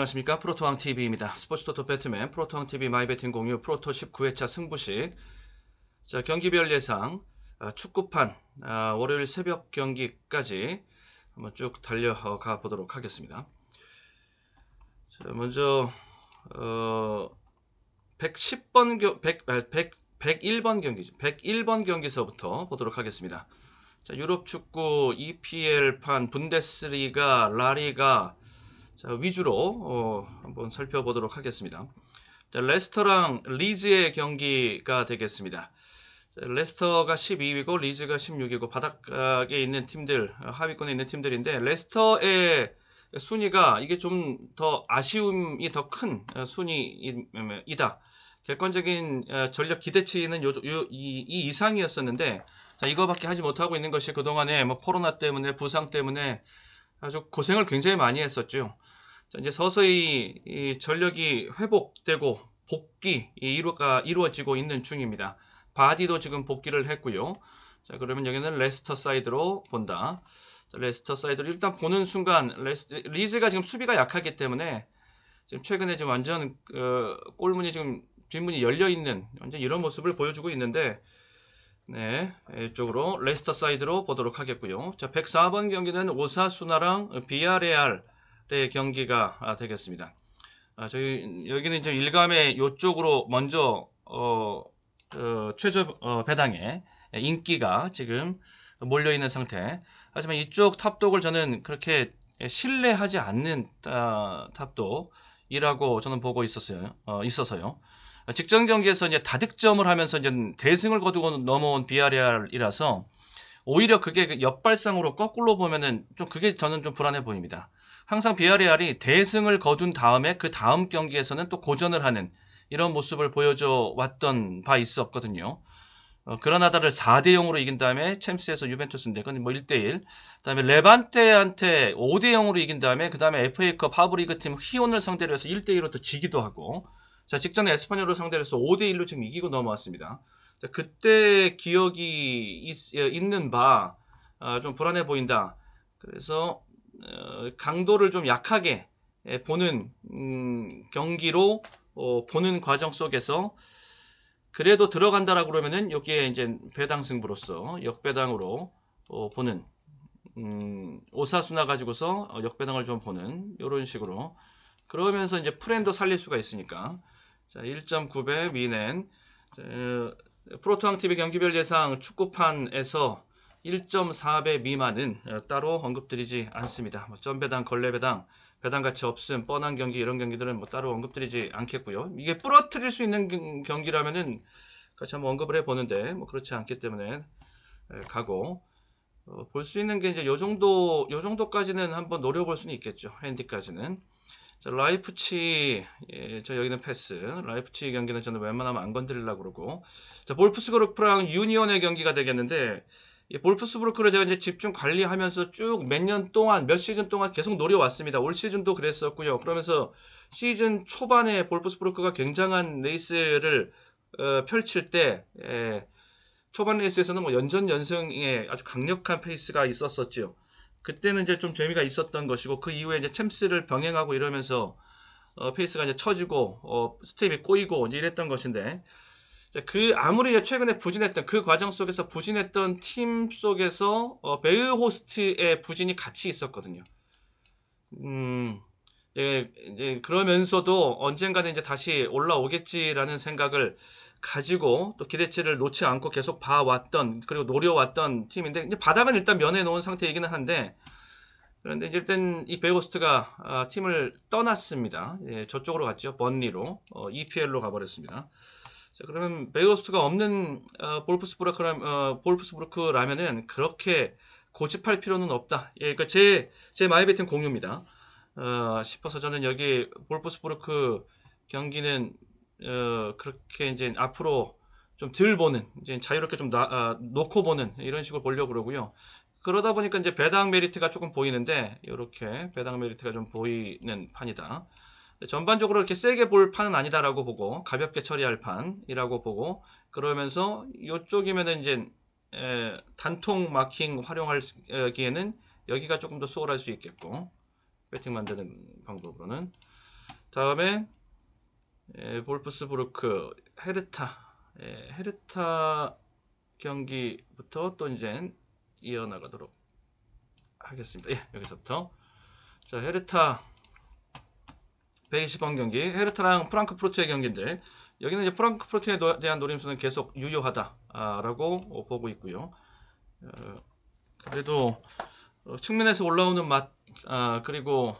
안녕하십니까 프로토왕 TV입니다. 스포츠 토토 배트맨 프로토왕 TV 마이 배팅 공유 프로토 19회차 승부식. 자 경기별 예상 아, 축구판 아, 월요일 새벽 경기까지 한번 쭉 달려가 보도록 하겠습니다. 자 먼저 어, 110번 경 100, 100, 101번 경기죠. 101번 경기서부터 보도록 하겠습니다. 자 유럽 축구 EPL판 분데스리가 라리가 자, 위주로 어, 한번 살펴보도록 하겠습니다. 자, 레스터랑 리즈의 경기가 되겠습니다. 자, 레스터가 12위고 리즈가 16위고 바닥에 있는 팀들, 어, 하위권에 있는 팀들인데 레스터의 순위가 이게 좀 더 아쉬움이 더 큰 순위이다. 객관적인 어, 전력 기대치는 요, 요, 이, 이 이상이었었는데 자, 이거밖에 하지 못하고 있는 것이 그동안에 뭐 코로나 때문에 부상 때문에 아주 고생을 굉장히 많이 했었죠. 자, 이제 서서히 이 전력이 회복되고 복귀 이루가 이루어지고 있는 중입니다. 바디도 지금 복귀를 했고요. 자, 그러면 여기는 레스터 사이드로 본다. 자, 레스터 사이드로 일단 보는 순간 레스, 리즈가 지금 수비가 약하기 때문에 지금 최근에 지금 완전 어, 골문이 지금 뒷문이 열려 있는 완전 이런 모습을 보여주고 있는데 네, 이쪽으로 레스터 사이드로 보도록 하겠고요. 자, 104번 경기는 오사수나랑 비아레알 의 경기가 아, 되겠습니다. 아, 저희 여기는 이제 일감의 이쪽으로 먼저 어, 어, 최저 어, 배당에 인기가 지금 몰려 있는 상태. 하지만 이쪽 탑독을 저는 그렇게 신뢰하지 않는 아, 탑독이라고 저는 보고 있었어요. 어, 있어서요. 직전 경기에서 이제 다득점을 하면서 이제 대승을 거두고 넘어온 비아리알이라서 오히려 그게 그 역발상으로 거꾸로 보면은 좀 그게 저는 좀 불안해 보입니다. 항상 비아리알이 대승을 거둔 다음에 그 다음 경기에서는 또 고전을 하는 이런 모습을 보여줘 왔던 바 있었거든요. 어, 그라나다를 4대 0으로 이긴 다음에 챔스에서 유벤투스인데 그건 뭐 1대 1. 그다음에 레반테한테 5대 0으로 이긴 다음에 그다음에 FA컵 하브리그 팀 히온을 상대로 해서 1대 1로 또 지기도 하고 자, 직전에 에스파뇰을 상대로 해서 5대 1로 지금 이기고 넘어왔습니다. 자, 그때 기억이 있, 예, 바, 아, 좀 불안해 보인다. 그래서, 어, 강도를 좀 약하게 예, 보는, 음, 경기로, 어, 보는 과정 속에서, 그래도 들어간다라고 그러면은, 여기에 이제 배당 승부로서, 역배당으로, 어, 보는, 음, 오사수나 가지고서 어, 역배당을 좀 보는, 이런 식으로. 그러면서 이제 프렌도 살릴 수가 있으니까. 자, 1.9배 미넨. 프로토왕 TV 경기별 예상 축구판에서 1.4배 미만은 어, 따로 언급드리지 않습니다. 뭐 점배당, 걸레배당, 배당 가치 없음, 뻔한 경기 이런 경기들은 뭐 따로 언급드리지 않겠고요. 이게 부러뜨릴 수 있는 경기라면은 같이 한번 언급을 해보는데 뭐 그렇지 않기 때문에 가고 어, 볼수 있는 게 이제 요 정도 요 정도까지는 한번 노려볼 수는 있겠죠. 핸디까지는. 자, 라이프치, 예, 저 여기는 패스. 라이프치 경기는 저는 웬만하면 안 건드리려고 그러고. 자, 볼프스부르크랑 유니온의 경기가 되겠는데, 이 볼프스부르크를 제가 이제 집중 관리하면서 쭉 몇 년 동안, 몇 시즌 동안 계속 노려왔습니다. 올 시즌도 그랬었고요. 그러면서 시즌 초반에 볼프스부르크가 굉장한 레이스를 어, 펼칠 때, 예, 초반 레이스에서는 뭐 연전 연승에 아주 강력한 페이스가 있었었죠. 그때는 이제 좀 재미가 있었던 것이고 그 이후에 이제 챔스를 병행하고 이러면서 어, 페이스가 이제 처지고 어, 스텝이 꼬이고 이제 이랬던 것인데 그 아무리 최근에 부진했던 그 과정 속에서 부진했던 팀 속에서 어, 베르 호스트의 부진이 같이 있었거든요. 음, 예, 이제 그러면서도 언젠가는 이제 다시 올라오겠지라는 생각을 가지고 또 기대치를 놓지 않고 계속 봐왔던 그리고 노려왔던 팀인데 이제 바닥은 일단 면해 놓은 상태이기는 한데 그런데 이제 일단 이 베고스트가 아, 팀을 떠났습니다. 예, 저쪽으로 갔죠. 번리로 어, EPL로 가버렸습니다. 자, 그러면 베고스트가 없는 어, 어, 볼프스부르크라면은 그렇게 고집할 필요는 없다. 예, 그러니까 제 제 마이베팅 공유입니다. 어, 싶어서 저는 여기 볼프스부르크 경기는 어, 그렇게 이제 앞으로 좀 덜 보는 이제 자유롭게 좀 나, 아, 놓고 보는 이런 식으로 보려고 그러고요. 그러다 보니까 이제 배당 메리트가 조금 보이는데 이렇게 배당 메리트가 좀 보이는 판이다. 전반적으로 이렇게 세게 볼 판은 아니다라고 보고 가볍게 처리할 판이라고 보고 그러면서 이쪽이면은 이제 에, 단통 마킹 활용하기에는 여기가 조금 더 수월할 수 있겠고 배팅 만드는 방법으로는. 다음에 에, 볼프스부르크 헤르타 에, 헤르타 경기부터 또 이제 이어나가도록 하겠습니다. 예, 여기서부터. 자 헤르타 120번 경기 헤르타랑 프랑크푸르트의 경기인데 여기는 이제 프랑크푸르트에 노- 대한 노림수는 계속 유효하다라고 보고 있고요. 어, 그래도 어, 측면에서 올라오는 맛 아, 그리고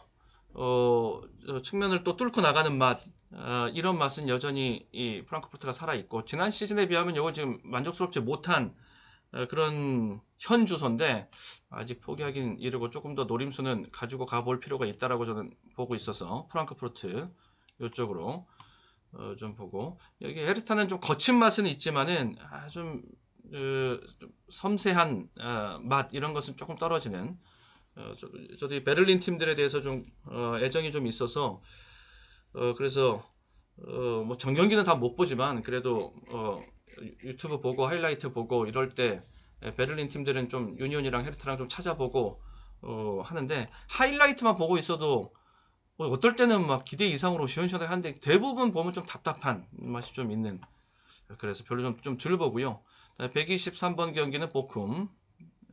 어, 저 측면을 또 뚫고 나가는 맛 아, 이런 맛은 여전히 이 프랑크푸르트가 살아 있고 지난 시즌에 비하면 이거 지금 만족스럽지 못한 어, 그런 현 주소인데 아직 포기하긴 이르고 조금 더 노림수는 가지고 가볼 필요가 있다라고 저는 보고 있어서 프랑크푸르트 이쪽으로 어, 좀 보고. 여기 헤르타는 좀 거친 맛은 있지만은 아, 좀, 어, 좀 섬세한 어, 맛 이런 것은 조금 떨어지는 어, 저도, 저도 이 베를린 팀들에 대해서 좀 어, 애정이 좀 있어서 어, 그래서 어, 뭐 전경기는 다 못 보지만 그래도 어, 유- 유튜브 보고 하이라이트 보고 이럴 때 에, 베를린 팀들은 좀 유니온이랑 헤르트랑 좀 찾아보고 어, 하는데 하이라이트만 보고 있어도 뭐 어떨 때는 막 기대 이상으로 시원시원하게 하는데 대부분 보면 좀 답답한 맛이 좀 있는 그래서 별로 좀, 좀 덜 보고요. 123번 경기는 보쿰.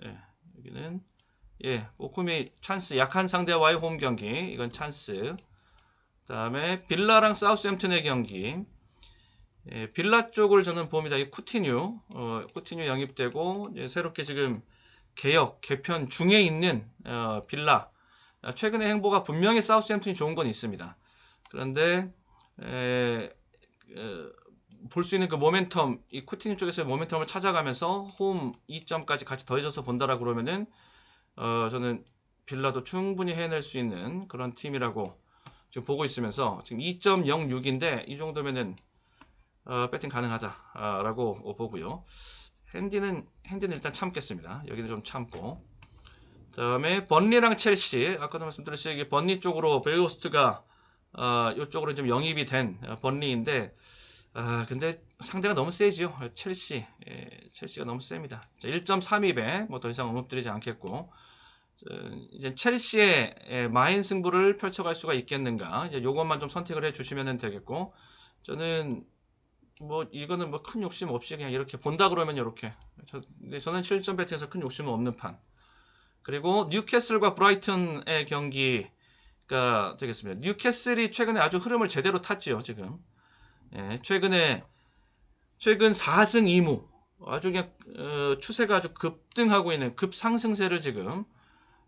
예, 여기는 예, 보쿰이 찬스 약한 상대와의 홈 경기. 이건 찬스. 그 다음에 빌라랑 사우스햄튼의 경기 예, 빌라 쪽을 저는 봅니다. 이 쿠티뉴 어, 쿠티뉴 영입되고 이제 새롭게 지금 개혁 개편 중에 있는 어, 빌라 아, 최근의 행보가 분명히 사우스햄튼이 좋은 건 있습니다. 그런데 볼 수 있는 그 모멘텀, 이 쿠티뉴 쪽에서의 모멘텀을 찾아가면서 홈 2점까지 같이 더해져서 본다라 그러면은 어, 저는 빌라도 충분히 해낼 수 있는 그런 팀이라고 지금 보고 있으면서 지금 2.06인데 이 정도면은 어, 배팅 가능하다라고 보고요. 핸디는 핸디는 일단 참겠습니다. 여기는 좀 참고. 그다음에 번리랑 첼시. 아까도 말씀드렸듯이 번리 쪽으로 벨고스트가 어, 이쪽으로 좀 영입이 된 어, 번리인데 아 근데 상대가 너무 세지요. 첼시 예, 첼시가 너무 셉니다. 1.32배 뭐 더 이상 언급드리지 않겠고 어, 이제 첼시의 예, 마인 승부를 펼쳐갈 수가 있겠는가? 이제 요것만 좀 선택을 해 주시면 되겠고 저는 뭐 이거는 뭐 큰 욕심 없이 그냥 이렇게 본다 그러면 이렇게 저, 저는 7점 배팅에서 큰 욕심은 없는 판 그리고 뉴캐슬과 브라이튼의 경기가 되겠습니다. 뉴캐슬이 최근에 아주 흐름을 제대로 탔지요, 지금. 예, 최근에 최근 4승 2무 아주 그냥 어, 추세가 아주 급등하고 있는 급상승세를 지금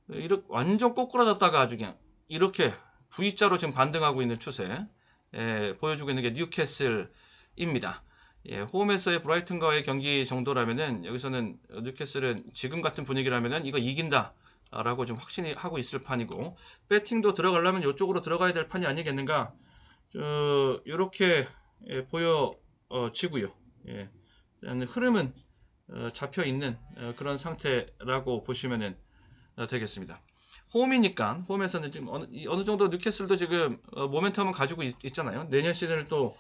이렇게 완전 꼬꾸라졌다가 아주 그냥 이렇게 V자로 지금 반등하고 있는 추세 예, 보여주고 있는 게 뉴캐슬 입니다. 예, 홈에서의 브라이튼과의 경기 정도라면은 여기서는 뉴캐슬은 지금 같은 분위기라면은 이거 이긴다 라고 좀 확신이 하고 있을 판이고 배팅도 들어가려면 이쪽으로 들어가야 될 판이 아니겠는가 어, 이렇게 예, 보여지고요. 예, 흐름은 어, 잡혀 있는 어, 그런 상태라고 보시면은 어, 되겠습니다. 홈이니까 홈에서는 지금 어느, 이- 어느 정도 뉴캐슬도 지금 어, 모멘텀은 가지고 있, 있잖아요. 내년 시즌을 또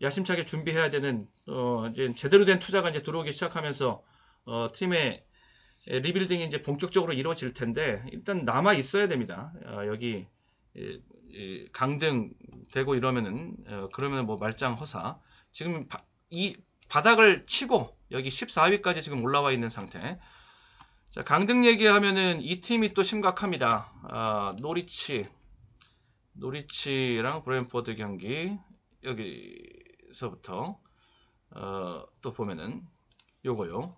야심차게 준비해야 되는 어, 이제 제대로 된 투자가 이제 들어오기 시작하면서 어, 팀의 에, 리빌딩이 이제 본격적으로 이루어질 텐데 일단 남아 있어야 됩니다. 어, 여기 강등 되고 이러면은 어, 그러면 뭐 말짱 허사 지금 바, 이 바닥을 치고 여기 14위까지 지금 올라와 있는 상태. 자 강등 얘기하면은 이 팀이 또 심각합니다. 아, 노리치 노리치랑 브랜포드 경기 여기 서부터 어, 또 보면은 요거요.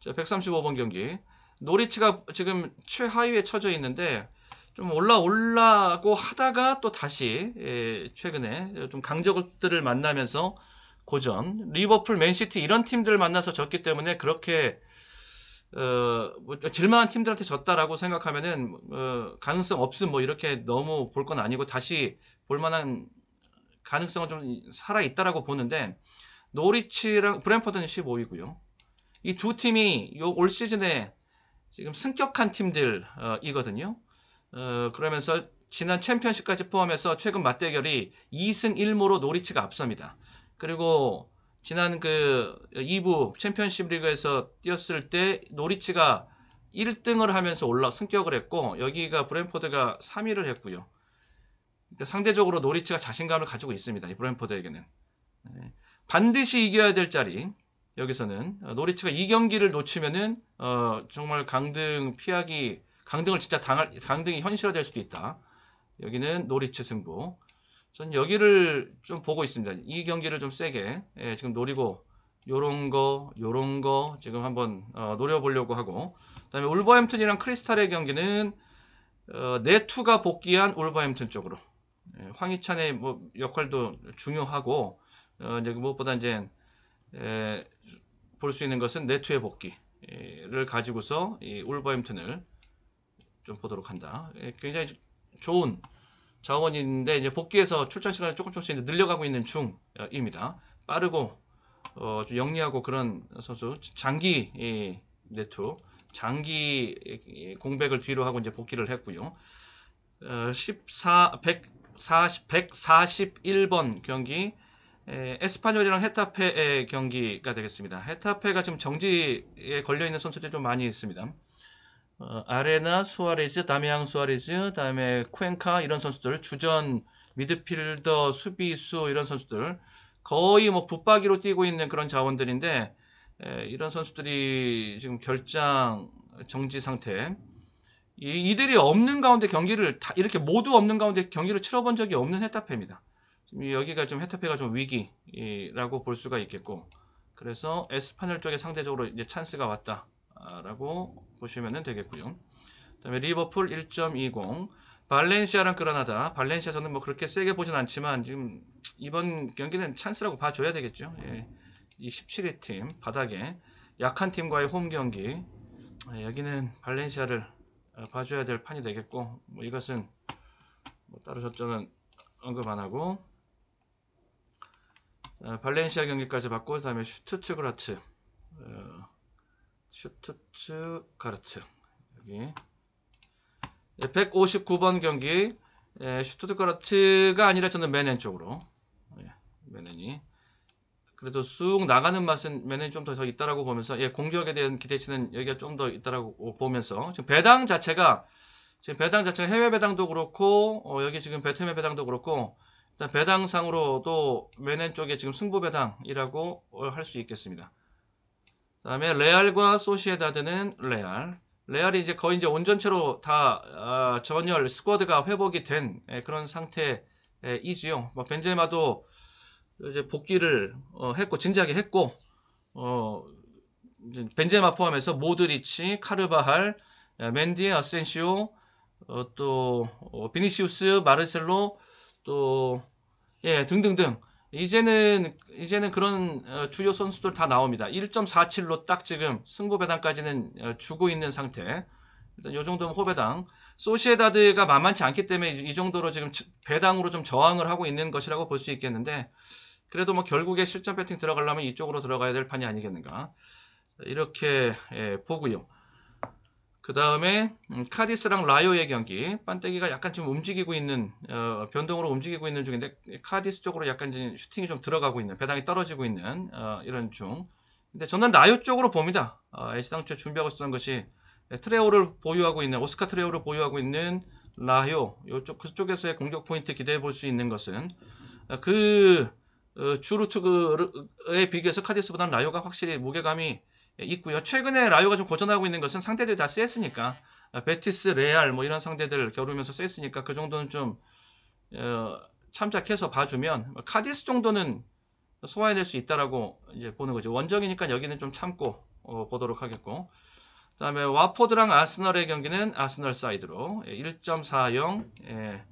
자, 135번 경기. 노리치가 지금 최하위에 처져 있는데 좀 올라 올라고 하다가 또 다시 예, 최근에 좀 강적들을 만나면서 고전, 리버풀, 맨시티 이런 팀들 만나서 졌기 때문에 그렇게 어, 뭐 질만한 팀들한테 졌다라고 생각하면은 어, 가능성 없음 뭐 이렇게 너무 볼 건 아니고 다시 볼 만한 가능성은 좀 살아 있다라고 보는데 노리치랑 브랜퍼드는 15위고요. 이 두 팀이 요올 시즌에 지금 승격한 팀들이거든요. 어, 그러면서 지난 챔피언십까지 포함해서 최근 맞대결이 2승 1무로 노리치가 앞섭니다. 그리고 지난 그 2부 챔피언십 리그에서 뛰었을 때 노리치가 1등을 하면서 올라 승격을 했고 여기가 브랜포드가 3위를 했고요. 그러니까 상대적으로 노리치가 자신감을 가지고 있습니다. 이 브랜포드에게는 네. 반드시 이겨야 될 자리 여기서는 어, 노리치가 이 경기를 놓치면은 어, 정말 강등 피하기 강등을 진짜 당할 강등이 현실화될 수도 있다. 여기는 노리치 승부. 전 여기를 좀 보고 있습니다. 이 경기를 좀 세게 예, 지금 노리고 요런 거, 요런 거 지금 한번 어, 노려보려고 하고 그다음에 울버햄튼이랑 크리스탈의 경기는 어, 네투가 복귀한 울버햄튼 쪽으로 예, 황희찬의 뭐 역할도 중요하고 어, 이제 무엇보다 이제 볼 수 있는 것은 네투의 복귀를 가지고서 이 울버햄튼을 좀 보도록 한다. 예, 굉장히 좋은 자원인데 이제 복귀해서 출전 시간을 조금 조금씩 늘려가고 있는 중입니다. 빠르고 어, 좀 영리하고 그런 선수 장기 이, 네투 장기 이, 공백을 뒤로 하고 이제 복귀를 했고요. 어, 14 140 141번 경기 에, 에스파뇰이랑 헤타페의 경기가 되겠습니다. 헤타페가 지금 정지에 걸려 있는 선수들이 좀 많이 있습니다. 어, 아레나, 수아레즈, 다미앙 수아레즈, 다음에 쿠엔카 이런 선수들, 주전 미드필더, 수비수 이런 선수들 거의 뭐 붙박이로 뛰고 있는 그런 자원들인데 에, 이런 선수들이 지금 결장 정지 상태. 이, 이들이 없는 가운데 경기를 다 이렇게 모두 없는 가운데 경기를 치러본 적이 없는 헤타페입니다. 여기가 좀 헤타페가 좀 위기라고 볼 수가 있겠고 그래서 에스파뇰 쪽에 상대적으로 이제 찬스가 왔다. 라고 보시면 되겠고요. 그다음에 리버풀 1.20 발렌시아랑 그라나다 발렌시아 저는 뭐 그렇게 세게 보진 않지만 지금 이번 경기는 찬스라고 봐줘야 되겠죠. 예. 이 17위 팀 바닥에 약한 팀과의 홈 경기 예, 여기는 발렌시아를 어, 봐줘야 될 판이 되겠고 뭐 이것은 뭐 따로 저쪽은 언급 안 하고 자, 발렌시아 경기까지 봤고 그 다음에 슈투츠그라츠 어, 슈투트가르트 여기. 159번 경기. 예, 슈투트가르트가 아니라 저는 메넨 쪽으로. 예, 메넨이 그래도 쑥 나가는 맛은 메넨이 좀 더 있다라고 보면서 예, 공격에 대한 기대치는 여기가 좀 더 있다라고 보면서 지금 배당 자체가 지금 배당 자체가 해외 배당도 그렇고 어, 여기 지금 베트남 배당도 그렇고 일단 배당상으로도 메넨 쪽에 지금 승부 배당이라고 할 수 있겠습니다. 그다음에 레알과 소시에다드는 레알. 레알이 이제 거의 이제 온전체로 다 아, 전열 스쿼드가 회복이 된 예, 그런 상태이지요. 뭐 벤제마도 이제 복귀를 어, 했고 진지하게 했고 어, 벤제마 포함해서 모드리치, 카르바할, 예, 맨디, 아센시오, 어, 또 어, 비니시우스, 마르셀로 또 예, 등등등 이제는 이제는 그런 어, 주요 선수들 다 나옵니다. 1.47로 딱 지금 승부 배당까지는 어, 주고 있는 상태. 일단 이 정도면 호배당. 소시에다드가 만만치 않기 때문에 이 정도로 지금 배당으로 좀 저항을 하고 있는 것이라고 볼 수 있겠는데 그래도 뭐 결국에 실전 배팅 들어가려면 이쪽으로 들어가야 될 판이 아니겠는가. 이렇게 예, 보고요. 그 다음에 음, 카디스랑 라요의 경기 반대기가 약간 좀 움직이고 있는 어, 변동으로 움직이고 있는 중인데 카디스 쪽으로 약간 슈팅이 좀 들어가고 있는 배당이 떨어지고 있는 어, 이런 중 근데 저는 라요 쪽으로 봅니다 어, 애시당초에 준비하고 있었던 것이 트레오를 보유하고 있는 오스카 트레오를 보유하고 있는 라요 이쪽 그쪽에서의 공격 포인트 기대해 볼 수 있는 것은 어, 그 어, 주루트에 비교해서 카디스보다는 라요가 확실히 무게감이 있고요. 최근에 라요가 좀 고전하고 있는 것은 상대들이 다 셌으니까 베티스, 레알 뭐 이런 상대들을 겨루면서 셌으니까 그 정도는 좀 어, 참작해서 봐주면 뭐 카디스 정도는 소화해낼 수 있다라고 이제 보는 거죠. 원정이니까 여기는 좀 참고 어, 보도록 하겠고. 그다음에 와포드랑 아스널의 경기는 아스널 사이드로 1.40 예,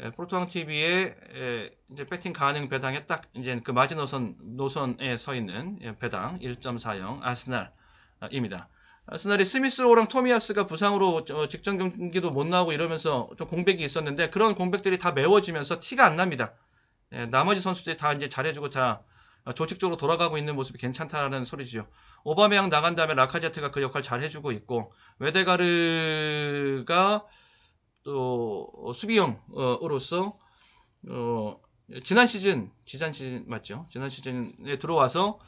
예, 프로토왕 TV에 예, 이제 배팅 가능 배당에 딱 이제 그 마지노선 노선에 서 있는 예, 배당 1.40 아스날입니다. 아스날이 스미스로랑 토미아스가 부상으로 어, 직전 경기도 못 나오고 이러면서 좀 공백이 있었는데 그런 공백들이 다 메워지면서 티가 안 납니다. 예, 나머지 선수들이 다 이제 잘해주고 다 조직적으로 돌아가고 있는 모습이 괜찮다는 소리지요. 오바메양 나간 다음에 라카제트가 그 역할 잘 해주고 있고 웨데가르가 또 어, 수비형으로서 어, 지난 시즌 지난 시즌 맞죠? 지난 시즌에 들어와서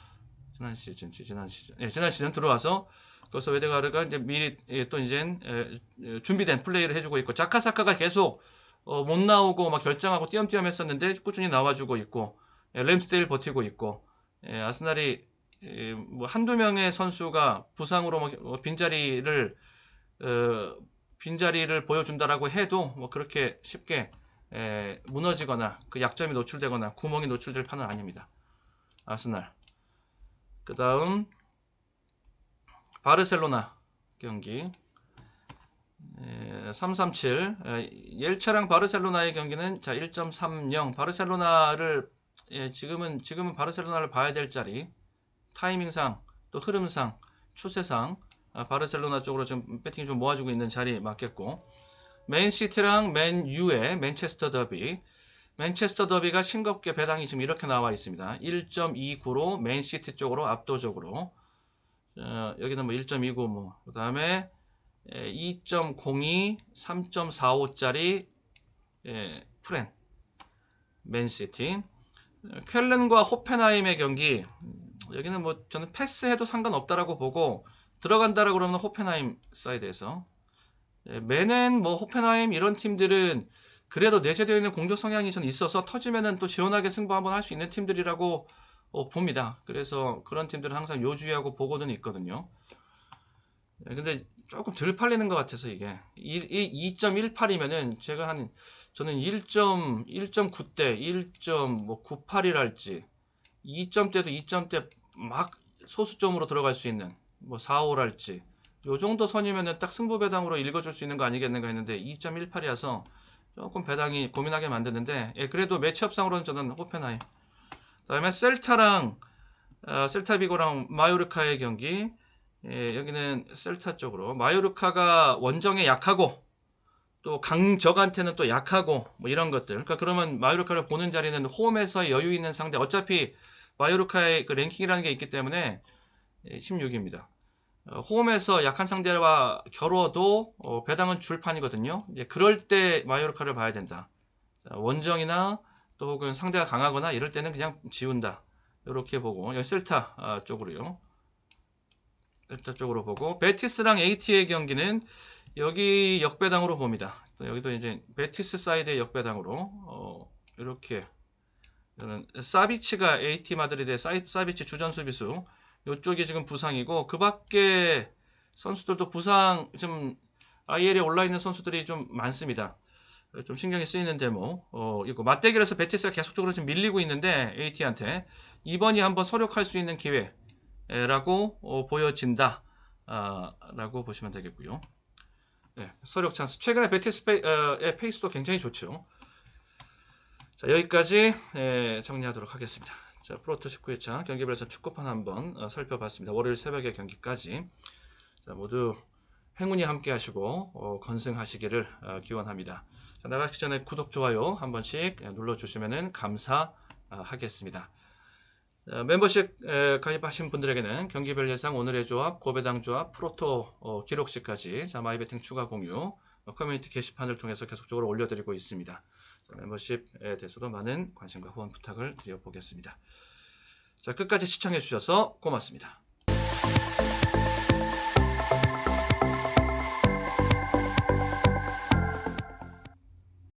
지난 시즌 지난 시즌 예, 지난 시즌 들어와서 그래서 웨데가르가 이제 미리 예, 또 이제 예, 준비된 플레이를 해주고 있고 자카사카가 계속 어, 못 나오고 막 결정하고 띄엄띄엄 했었는데 꾸준히 나와주고 있고 예, 램스데일 버티고 있고 예, 아스날이 예, 뭐 한두 명의 선수가 부상으로 뭐, 어, 빈자리를 어, 빈자리를 보여준다라고 해도 뭐 그렇게 쉽게 에, 무너지거나 그 약점이 노출되거나 구멍이 노출될 판은 아닙니다. 아스날. 그 다음 바르셀로나 경기. 337 옐차랑 바르셀로나의 경기는 자 1.30 바르셀로나를 예, 지금은 지금은 바르셀로나를 봐야 될 자리. 타이밍상 또 흐름상 추세상. 아, 바르셀로나 쪽으로 좀 배팅이 좀 모아주고 있는 자리 맞겠고 맨시티랑 맨유의 맨체스터 더비. 맨체스터 더비가 싱겁게 배당이 지금 이렇게 나와 있습니다. 1.29로 맨시티 쪽으로 압도적으로. 어, 여기는 뭐 1.29, 뭐, 그 다음에 2.02, 3.45짜리 예, 프렌, 맨시티. 쾰른과 호펜하임의 경기, 여기는 뭐 저는 패스해도 상관없다라고 보고 들어간다라고 그러면 호펜하임 사이드에서 예, 메넨, 뭐 호펜하임 이런 팀들은 그래도 내재되어 있는 공격 성향이 전 있어서 터지면은 또 시원하게 승부 한번 할 수 있는 팀들이라고 어, 봅니다. 그래서 그런 팀들은 항상 요주의하고 보고는 있거든요. 네, 근데 조금 덜 팔리는 것 같아서 이게 2.18이면은 제가 한 저는 1.1.9대 1.98이랄지 2점대도 2점대 막 소수점으로 들어갈 수 있는 뭐 4, 5랄지. 요 정도 선이면은 딱 승부 배당으로 읽어줄 수 있는 거 아니겠는가 했는데 2.18이라서 조금 배당이 고민하게 만드는데 예, 그래도 매치업상으로는 저는 호펜하임 그 다음에 셀타랑 어, 셀타비고랑 마요르카의 경기. 예, 여기는 셀타 쪽으로. 마요르카가 원정에 약하고 또 강적한테는 또 약하고 뭐 이런 것들. 그러니까 그러면 마요르카를 보는 자리는 홈에서 여유 있는 상대. 어차피 마요르카의 그 랭킹이라는 게 있기 때문에 16입니다. 어, 홈에서 약한 상대와 겨뤄도 어, 배당은 줄 판이거든요. 이제 그럴 때 마요르카를 봐야 된다. 자, 원정이나 또 혹은 상대가 강하거나 이럴 때는 그냥 지운다. 이렇게 보고 여기 셀타 아, 쪽으로요. 셀타 쪽으로 보고 베티스랑 AT의 경기는 여기 역배당으로 봅니다. 또 여기도 이제 베티스 사이드의 역배당으로 어, 이렇게 저는 사비치가 AT 마드리드의 사비치 주전 수비수 이쪽이 지금 부상이고 그 밖에 선수들도 부상 지금 IL에 올라 있는 선수들이 좀 많습니다. 좀 신경이 쓰이는 데모. 어, 이거 맞대결에서 베티스가 계속적으로 지금 밀리고 있는데 AT한테 이번이 한번 서력할 수 있는 기회라고 어, 보여진다. 아, 라고 보시면 되겠고요. 네, 서력 찬스. 최근에 베티스 페이, 어, 의 페이스도 굉장히 좋죠. 자, 여기까지 예, 정리하도록 하겠습니다. 자, 프로토 19회차 경기별에서 축구판 한번 어, 살펴봤습니다. 월요일 새벽에 경기까지. 자, 모두 행운이 함께 하시고 어, 건승하시기를 어, 기원합니다. 자, 나가기 전에 구독, 좋아요 한 번씩 눌러주시면 감사하겠습니다. 자, 멤버십 에, 가입하신 분들에게는 경기별 예상, 오늘의 조합, 고배당 조합, 프로토 어, 기록시까지 자, 마이베팅 추가 공유 어, 커뮤니티 게시판을 통해서 계속적으로 올려드리고 있습니다. 자, 멤버십에 대해서도 많은 관심과 후원 부탁을 드려보겠습니다. 자, 끝까지 시청해 주셔서 고맙습니다.